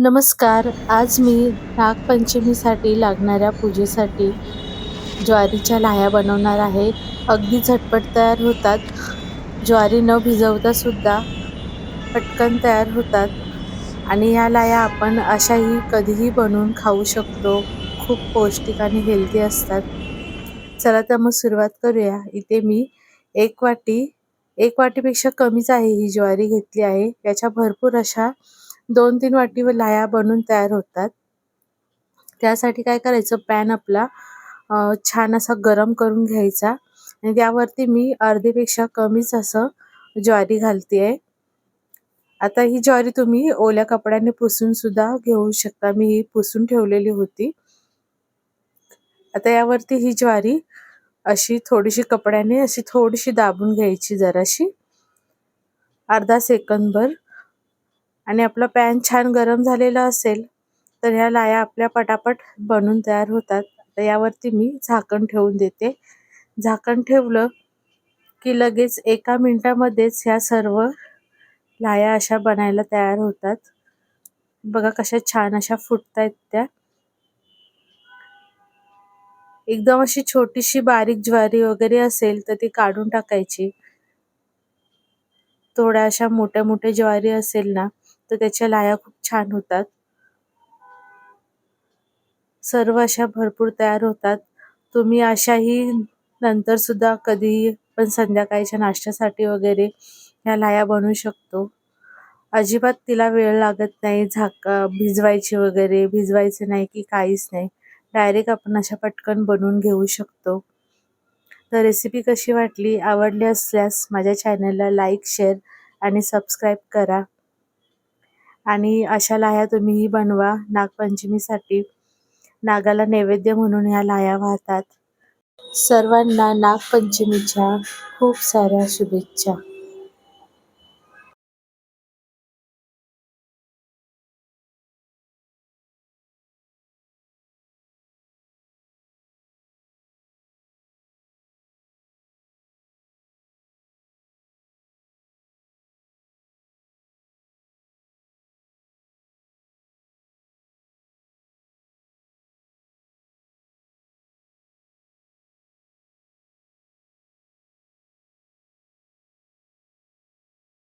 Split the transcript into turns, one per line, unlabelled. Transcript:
नमस्कार आज मी नागपंचमीसाठी लागणाऱ्या पूजेसाठी ज्वारीच्या लाह्या बनवणार आहे. अगदी झटपट तयार होतात. ज्वारी न भिजवतासुद्धा पटकन तयार होतात. आणि ह्या लाह्या आपण अशाही कधीही बनवून खाऊ शकतो. खूप पौष्टिक आणि हेल्दी असतात. चला तर मग सुरुवात करूया. इथे मी एक वाटी एक वाटीपेक्षा कमीच आहे ही ज्वारी घेतली आहे. याच्या भरपूर अशा दोन तीन वाटी लाह्या बनून तयार होतात. त्यासाठी काय करायचं? पॅन आपला छान असा गरम करून घ्यायचा. आणि त्यावरती मी अर्धेपेक्षा कमीच असं ज्वारी घालतेय. आता ही ज्वारी तुम्ही ओल्या कपड्याने पुसून सुद्धा घेऊ शकता. मी ही पुसून ठेवलेली होती. आता यावरती ही ज्वारी अशी थोडीशी कपड्याने अशी थोडीशी दाबून घ्यायची जराशी. अर्धा सेकंदभर आणि आपला पॅन छान गरम झालेला असेल तर ह्या लाया आपल्या पटापट बनून तयार होतात. तर यावरती मी झाकण ठेवून देते. झाकण ठेवलं की लगेच एका मिनटामध्येच ह्या सर्व लाया अशा बनायला तयार होतात. बघा कशा छान अशा फुटतायत त्या. एकदम अशी छोटीशी बारीक ज्वारी वगैरे असेल तर ती काढून टाकायची. थोड्या अशा मोठ्या मोठ्या ज्वारी असेल ना तर त्याच्या लाया खूप छान होतात. सर्व अशा भरपूर तयार होतात. तुम्ही अशाही नंतर सुद्धा कधीही पण संध्याकाळच्या नाश्त्यासाठी वगैरे ह्या लाया बनवू शकतो. अजिबात तिला वेळ लागत नाही झाका भिजवायची वगैरे भिजवायचे नाही की काहीच नाही. डायरेक्ट आपण अशा पटकन बनवून घेऊ शकतो. तर रेसिपी कशी वाटली आवडली असल्यास माझ्या चॅनलला लाईक शेअर आणि सबस्क्राईब करा. आणि अशा लाह्या तुम्हीही बनवा नागपंचमीसाठी. नागाला नैवेद्य म्हणून ह्या लाह्या वाहतात. सर्वांना नागपंचमीच्या खूप साऱ्या शुभेच्छा.